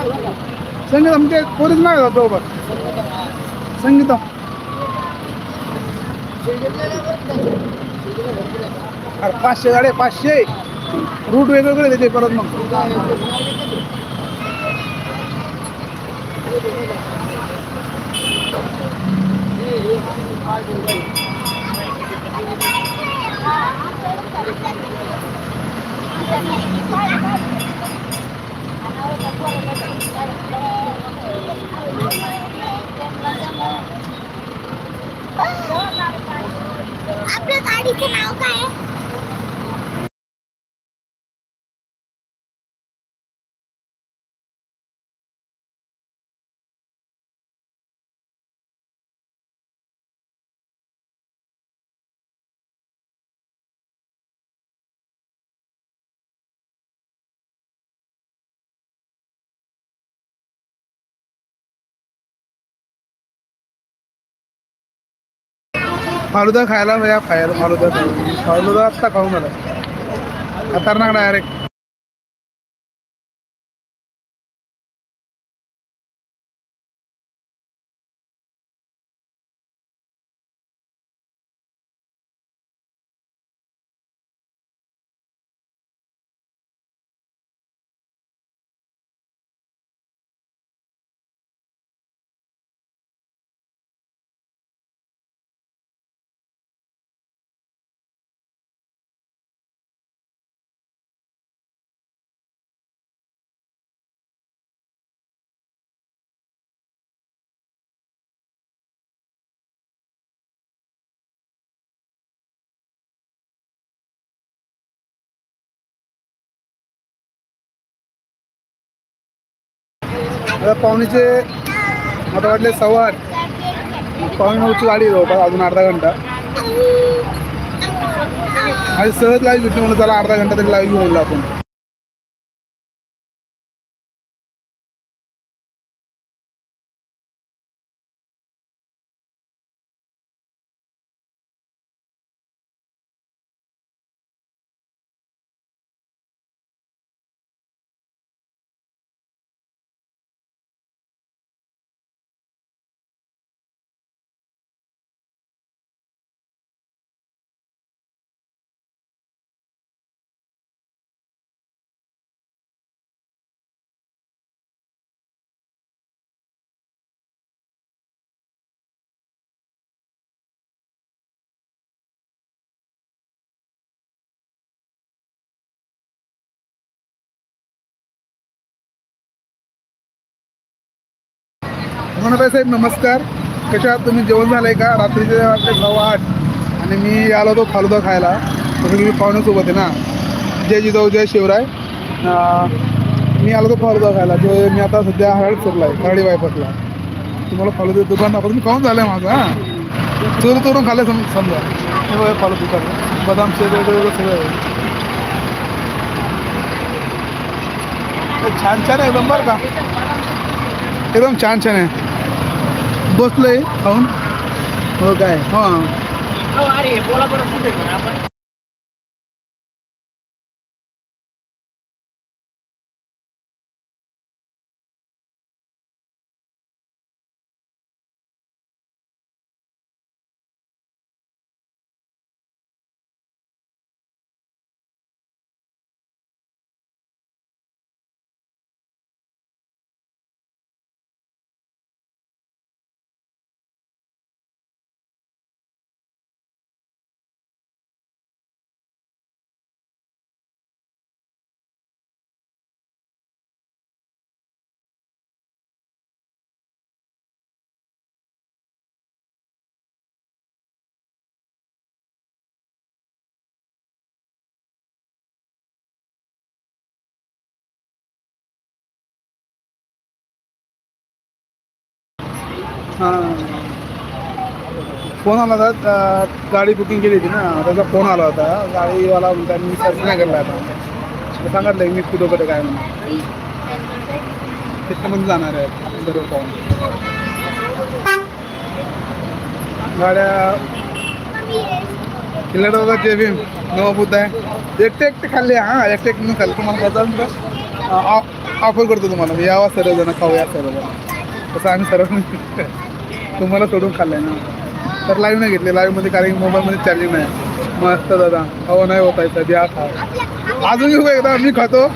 संगीत ते पोरीच नाही होता बरोबर संगीतम अरे पाचशे गाड्या पाचशे. रूट वेगवेगळे देते परत मग. आपल्या गाडीचं नाव काय फालुदा खायला या खायला फालुदा फालुदा आत्ता खाऊ मला. खतरनाक डायरेक्ट आता पाहुणीचे आता वाटले सव्वा आठ. पावणे नऊची गाडी जवळपास अजून अर्धा घंटा. आणि सहज लाईव्ह भेटली म्हणून त्याला अर्धा घंटा तरी लाईव्ह घेऊन आपण म्हणत आहे साहेब नमस्कार. कशा तुम्ही जेवण झालंय का? रात्रीचे वाटते सव्वा आठ. आणि मी आलो होतो फालुदा खायला. तसं तुम्ही पाहुण्यासोबत आहे ना? जय जिजाऊ जय शिवराय. मी आलो होतो फालुदा खायला. जो मी आता सध्या हरड चुरला आहे खराडी बायपासला. तुम्हाला फालुदा दुकान दाखवतो. मी खाऊन झालं आहे माझं हां. चोर चोरून खाल्लं सम समजा. हे फालुदा दुकान. बदाम शेक वगैरे सगळं आहे. छान छान आहे एकदम बरं का? एकदम छान छान आहे. बसलोय. खाऊन? हो काय? हां. हां. फोन आला होता गाडी बुकिंग केली होती ना त्याचा फोन आला होता. गाडीवाला म्हणता मी सर्च नाही करला आता. सांगितलं मी कुठं काय म्हणून. त्याच्यामध्ये जाणार आहे बरोबर पाहून. गाड्या किल्लाड होता जे बी नवा बुद्ध आहे. एकटे एकटे खाल्ले हां एकटे एकटे खाल्ले. तुम्हाला ऑफ ऑफर करतो तुम्हाला. यावा सर्वजण खाऊया सर्वजण. तसं आम्ही सर्व तुम्हाला सोडून खाल्लंय ना. तर लाईव्ह नाही घेतले. लाईव्हमध्ये कारण मोबाईलमध्ये चार्जिंग नाही. मस्त दादा. हो नाही होत आहे सध्या खा. अजून येऊ एकदा मी खातो.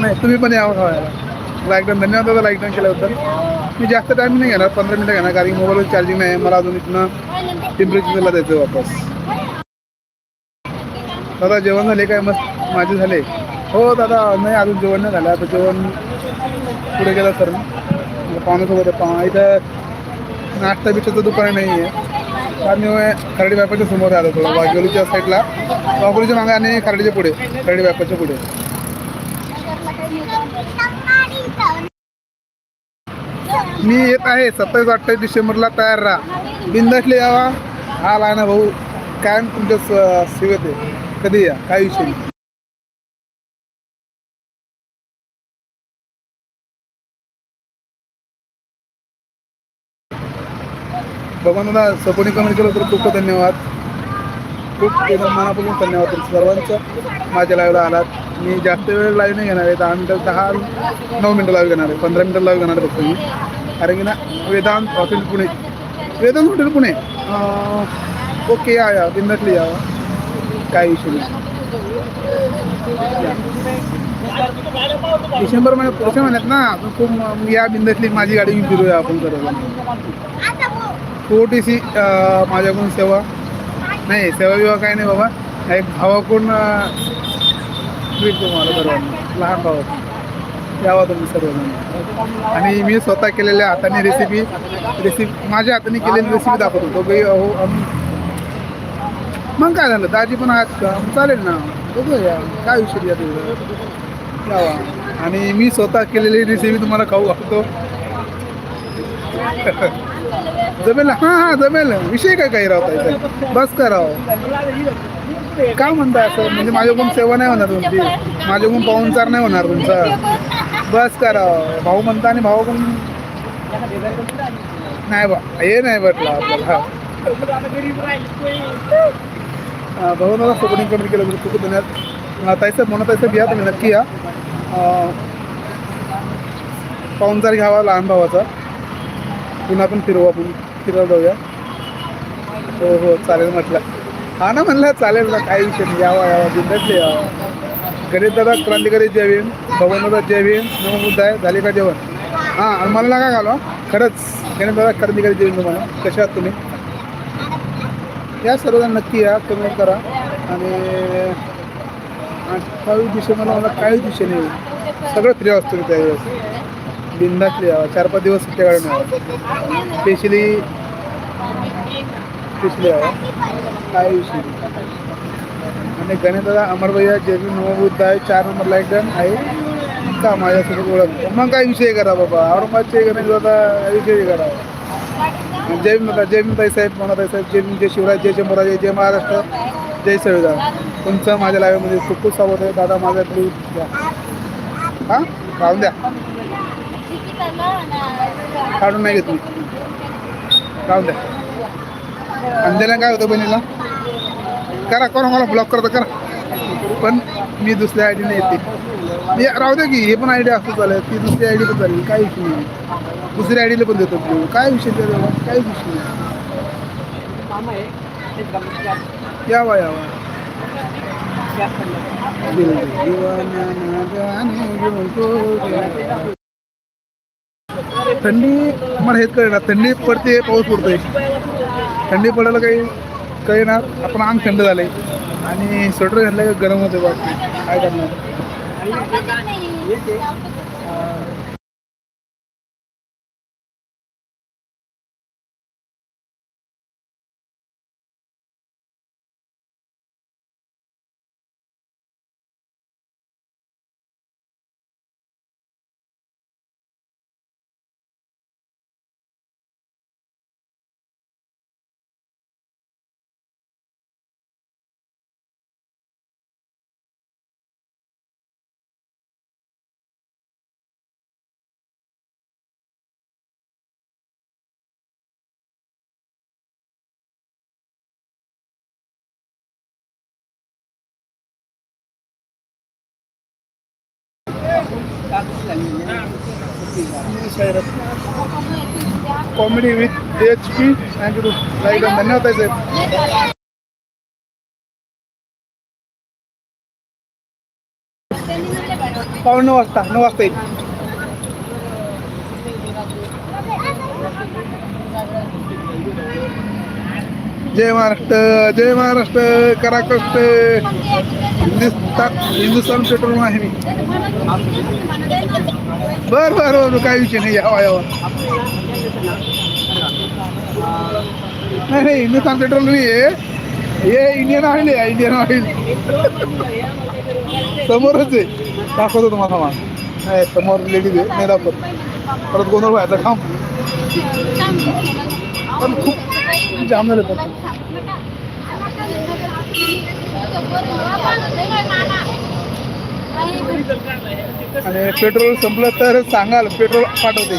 नाही तुम्ही पण यावं खावायला लाईकडाऊन डन धन्यवाद दादा लाईकडाऊन केल्याबद्दल मी जास्त टाईम नाही घेणार. पंधरा मिनटं घेणार. कारण मोबाईलवर चार्जिंग नाही. मला अजून इथनं टेम्परेचरला द्यायचं वापस. दादा जेवण झाले काय? मस्त माझे झाले. हो दादा नाही अजून जेवण नाही झालं. आता जेवण पुढे गेलं सर पाहुण्यासोबत पाहुणा इथं नाश्ता बिष्टाचं दुकान नाही आहे. आणि खरडी व्यापाच्या समोर आलो थोडं. वाघोलीच्या साईडला. वाघोलीच्या मागे आणि खरडीच्या पुढे. खरडी व्यापाच्या पुढे. मी येत आहे. सत्तावीस अठ्ठावीस डिसेंबरला तयार राहा. बिंदासले यावा. हा ना भाऊ कायम तुमच्या सेवेत आहे. कधी या? काय विषय नाही सपोर्टिंग दादा कमेंट केलं तर खूप खूप धन्यवाद. खूप एकदम मनापासून धन्यवाद तुमचं सर्वांचं. माझ्या लाईव्हला आलात. मी जास्त वेळ लाईव्ह नाही घेणार आहे. दहा मिनटं दहा नऊ मिनटं लाईव्ह घेणार आहे. पंधरा मिनटं लाईव्ह घेणार आहे फक्त मी. कारण की ना Vedant hotel Pune. Vedant hotel Pune? Okay या या. बिंदटली या. काय विषय नाही. या. डिसेंबर महिन्यात पुढच्या महिन्यात ना खूप या बिंदटली माझी गाडी घेऊन फिरूया आपण सर्व ओ सी माझ्याकडून सेवा? नाही सेवा बिवा काही नाही बाबा. एक भावाकडून अं, तुम्हाला सर्वांना लहान भावात यावा तुम्ही सर्वजण आणि मी स्वतः केलेल्या हाताने रेसिपी रेसिपी माझ्या हाताने केलेली रेसिपी दाखवत होतो. काही अहो मग काय झालं? दाजी पण आहात का? चालेल ना. बघूया. काय विषय या तुझं यावा. आणि मी स्वतः केलेली रेसिपी तुम्हाला खाऊ घालतो. जमेल हां हां जमेल विषय काय काही राहता बस का राव हो. काय म्हणता असं? म्हणजे माझ्याकडून सेवा नाही होणार तुमची. माझ्याकडून पाहुणचार नाही होणार तुमचा. बस करावं राव हो. भाऊ म्हणता आणि भावाकडून नाही बा हे नाही म्हटलं आपल्याला. हा. भाऊ मला सपोर्टिंग कमी केलं म्हणजे खूप खूप धन्यवाद ताईसाहेब म्हणत ताईसाहेब या तुम्ही नक्की या. पाहुणचार घ्यावा लहान भावाचा. पुन्हा पण फिरवू आपण. फिरायला जाऊया हो हो चालेल म्हटलं. हा ना म्हणलं चालेल ना काही विषय नाही. यावा यावा बिंदासले यावा गणेश दादा क्रांतिकारी जय भीम भगवान दादा जय भीम मुद्दा आहे झाले का जेवण? हां आणि मला नका घालवा. खरंच गणेश दादा क्रांतिकारी जय भीम तुम्हाला. कशा आहात तुम्ही? या सर्वजण नक्की या कमेंट करा. आणि अठ्ठावीस दिवशी मला काहीच दिवशी नाही. सगळं फ्री असतो मी त्यावेळेस. बिंदासले यावं. चार पाच दिवस सुट्ट्या काढून यावं. स्पेशली स्पेशली यावं. काय विषय आणि आणि गणेशदादा अमरभैया जे बी नवबुद्ध आहे. चार नंबरला एकदम आहे. का माझ्यासोबत ओळख. मग काय विषय करा बाबा. औरंगाबादचे गणेशदादा विषय करा. जय भीम जय भीम साहेब म्हणा साहेब जय जय शिवराज जय शंभराज जय महाराष्ट्र जय संविधान तुमचं माझ्या लाईव्हमध्ये खूप खूप स्वागत आहे. दादा माझ्या प्लीज द्या हां? राहून द्या. काढून नाही घेत मी राहून द्या अंधेला काय होतं बहिणीला? करा कोणा मला ब्लॉक करता करा. पण मी दुसऱ्या आय डीने येते राहू दे की हे पण आय डी असं चालेल ती दुसरी आय डी पण चालेल काय विषय नाही. दुसऱ्या आय डीला पण देतो तू काय विषय त्याचा? काय विषय नाही. यावा यावा दिल जाने थंडी मला हेच कळणार. थंडी पडते पाऊस पडतोय. थंडी पडायला काही कळणार. आपण अंग थंड झाले आणि स्वेटर घातलं गरम होते बाकी. काय करणार? Comedy with H P thank you like धन्यवाद आहे साहेब पावणे नऊ वाजता नऊ वाजता येईल. जय महाराष्ट्र जय महाराष्ट्र करा कष्ट. हिंदुस्तान हिंदुस्तान पेट्रोल आहे मी बर बर बर काही विषय नाही यावा यावा नाही नाही हिंदुस्तान पेट्रोल नाही आहे हे इंडियन ऑइल आहे इंडियन ऑइल. समोरच आहे. दाखवतो तुम्हाला थांबा. नाही समोर लेडीज आहे. नाही दाखवत. परत गोंधळ व्हायचा. काम पण खूप म्हणजे जाम झालं आणि पेट्रोल संपलं तर सांगाल पेट्रोल पाठवते.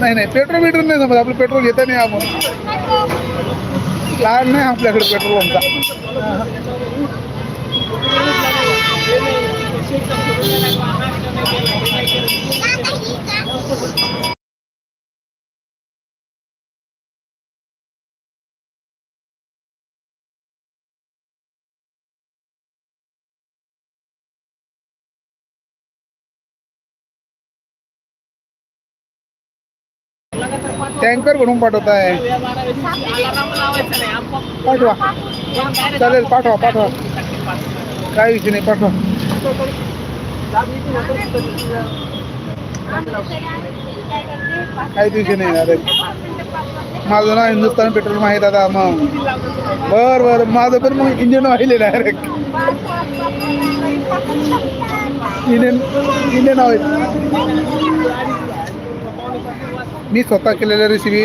नाही नाही पेट्रोल बिट्रोल नाही समज आपलं पेट्रोल घेता नाही आपण लहान नाही आपल्याकडे पेट्रोल पंपचा टँकर भरून पाठवत आहे. पाठवा. चालेल पाठवा पाठवा. काय विषय नाही पाठवा. काहीच विषय नाही अरे माझं ना हिंदुस्थान पेट्रोल माहीत आता मग. बर बर. माझं पण मग इंजिन ऑइल आहे डायरेक्ट इंडियन इंडियन ऑइल मी स्वतः केलेल्या रेसिपी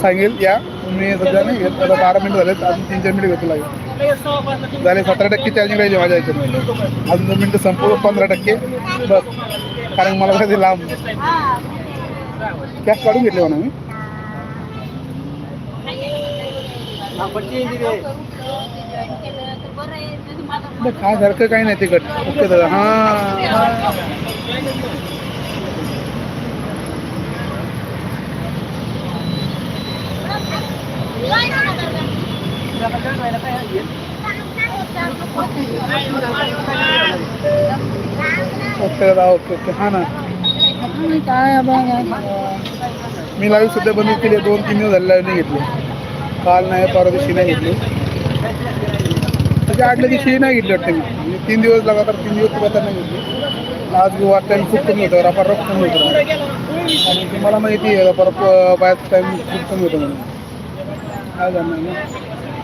सांगेल. या. मी सध्या नाही घेत. आता बारा मिनिट झालेत. अजून तीन चार मिनिट घेतो लागेल. झाले सतरा टक्के चार्जिंग राहिली माझ्या याच्यात अजून दोन मिनटं संपू पंधरा टक्के. बस. कारण मला काय ते लांब. कॅश काढून घेतले म्हणा मी. काय खायसारखं काही नाही तिकट ओके दादा हां. ओके दादा ओके ओके हां ना. काय मी लाईव्ह सध्या बंद केली दोन तीन दिवस झाले नाही घेतले. काल नाही परवा दिवशी नाही घेतली. त्याच्या आदल्या दिवशी नाही घेतली वाटते मी. म्हणजे तीन दिवस लगातार तीन दिवस लगातार नाही घेतली. आज वाट टाईम खूप कमी होतं. रफा रफ कमी होतं. आणि तुम्हाला माहिती आहे परत बाहेर टाईम खूप कमी होतं म्हणून. काय करणार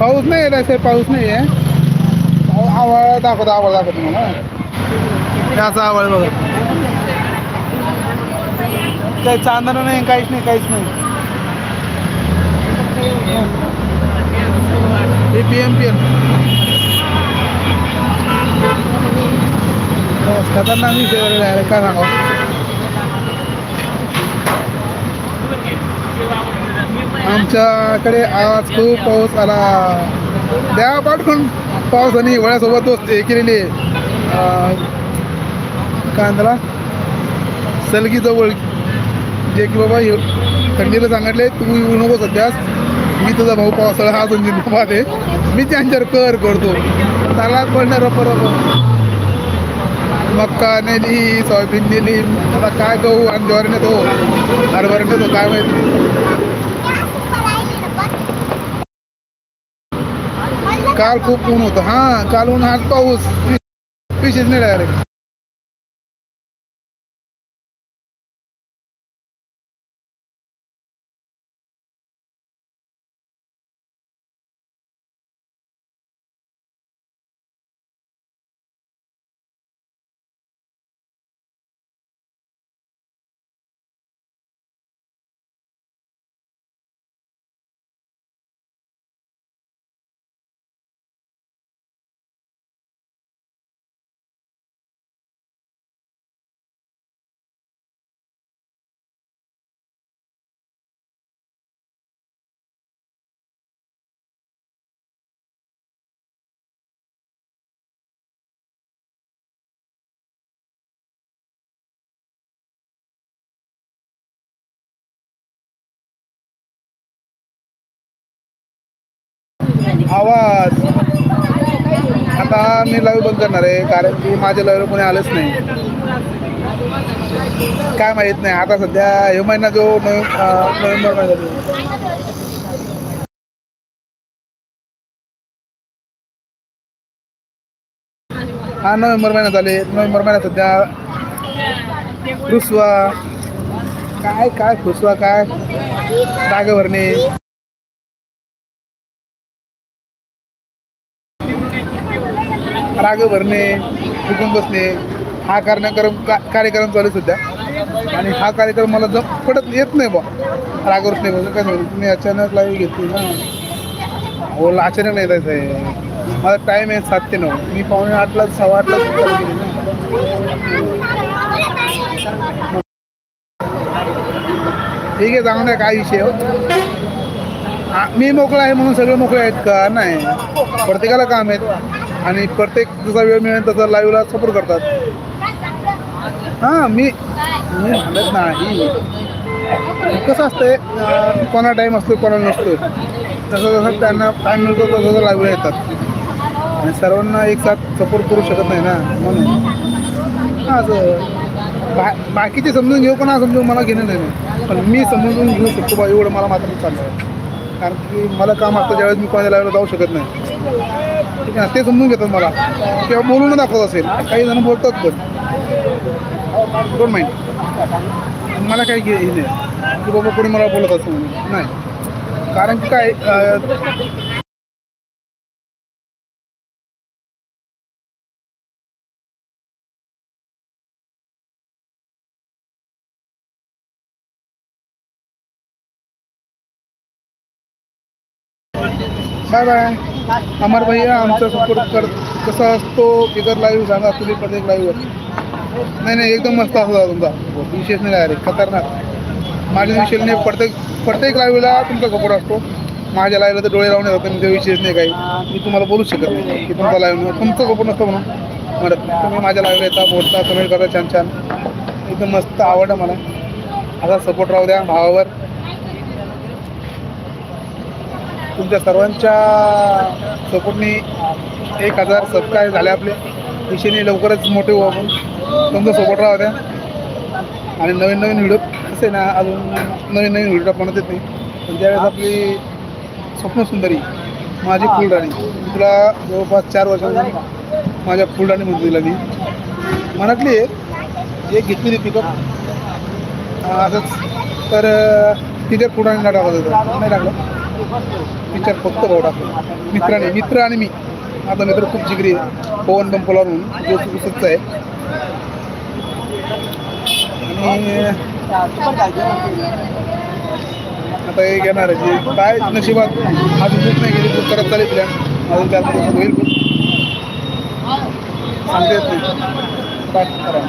पाऊस नाही आहे साहेब पाऊस नाही आहे. आवळ आवाळ दाखवतो आवळ दाखवतो मला त्याचा आवळ बघा. काही चांदणं नाही काहीच नाही काहीच नाही. हे पी एम पी एम खतरनाक विषय वगैरे काय सांगावं? आमच्याकडे आज खूप पाऊस आला. द्या पाठवून. पाऊस हिवाळ्यासोबत दोस्त हे केलेली. काय म्हणताला सलगी जवळ जे की बाबा हे- थंडीला सांगितले तू येऊ नको सध्यास मी तुझा भाऊ पावसाळा हा दोन आहे मी त्यांच्यावर कर करतो. त्याला पडणार रप रप मक्का नेली सोयाबीन नेली. आता काय गहू आणि ज्वारी नेतो. हरभरा नेतो काय माहिती. काल खूप ऊन होतं. हां काल ऊन आज पाऊस. पिशीच नाही डायरेक्ट आवाज. आता मी लाईव्ह बंद करणार आहे कारण की माझ्या लाईव्ह कोणी आलंच नाही. काय माहीत नाही आता सध्या हे महिना जो नोव्हेंबर नोव्हेंबर महिना जो. हा नोव्हेंबर महिना चाले नोव्हेंबर महिन्यात सध्या रुसवा. काय काय खुसवा काय? डाग भरणे राग भरणे उठून बसणे हा कार्यक्रम का कार्यक्रम चालू सध्या. आणि हा कार्यक्रम मला जम पडत येत नाही बा रागवरच नाही बघा काय सांगू तुम्ही अचानक लाईव्ह घेतली ना. हो अचानक नाही जायचं आहे माझा टाईम आहे सात ते नऊ. मी पावणे आठला सव्वा आठला ठीक आहे चांगलं द्या काय विषय हो. मी मोकळा आहे म्हणून सगळे मोकळे आहेत का? नाही. प्रत्येकाला काम आहेत. आणि प्रत्येक जसा वेळ मिळेल तसा लाईव्हला सपोर्ट करतात. हां मी मी म्हणत नाही. कसं असतंय कोणा टाईम असतो कोणाला नसतो जसं जसं त्यांना टाईम मिळतो तसं तसं लाईव्हला येतात. आणि सर्वांना एक साथ सपोर्ट करू शकत नाही ना म्हणून. हां असं. बा बाकीचे समजून घेऊ पण समजून मला घेणं नाही पण मी समजून घेऊ शकतो बा एवढं मला मात्र चाललं आहे कारण की मला काम असतं ज्यावेळेस मी कोणाच्या लाईव्हला जाऊ शकत नाही. ठीक आहे ते समजून घेतात मला. किंवा बोलून दाखवत असेल. काही जण बोलतात पण. डोंट माइंड मला काही घे हे नाही. की बाबा कोणी मला बोलत असं म्हणून नाही. कारण की काय बाय बाय अमर भैया आमचा सपोर्ट कर कसा असतो? बिगर लाईव्ह सांगा तुम्ही प्रत्येक लाईव्हवर नाही नाही एकदम मस्त असला तुमचा. विशेष नाही डायरेक्ट खतरनाक. माझ्या विषय नाही प्रत्येक प्रत्येक लाईव्हला तुमचा सपोर्ट असतो. माझ्या लाईव्हला तर डोळे लावणे येतात म्हणजे विशेष नाही काही. मी तुम्हाला बोलू शकत नाही की तुमचा लाईव्ह तुमचा सपोर्ट नसतो म्हणून. म्हणत तुम्ही माझ्या लाईव्हला येता बोलता कमेंट करता छान छान. एकदम मस्त आवडतं मला. असा सपोर्ट राहू द्या भावावर. तुमच्या सर्वांच्या सपोर्टनी एक हजार सबस्क्राईब झाले आपले. दिशेने लवकरच मोठे होऊ आपण. तुमचा सपोर्ट राहू द्या. आणि नवीन नवीन व्हिडिओ कसे ना अजून नवीन नवीन व्हिडिओ बनवत येत नाही. पण ज्यावेळेस आपली स्वप्नसुंदरी माझी फुलराणी तुला जवळपास चार वर्षांनी माझ्या फुलराणी म्हणतो तिला मी मनातली आहे एक घेतलेली पिकअप असंच. तर तिथे फुलराणीला टाकत होतं नाही टाकलं. पिक्चर फक्त भाऊ टाकतो मित्राने मित्र आणि मी. आता मित्र खूप जिगरी आहे. पवन बंपोला म्हणून जो सुसच आहे. आणि आता हे घेणार आहे जे काय नशिबात अजून बुक नाही गेली बुक करत चालेल प्लॅन अजून त्यात होईल. book. सांगता येत नाही काय करा.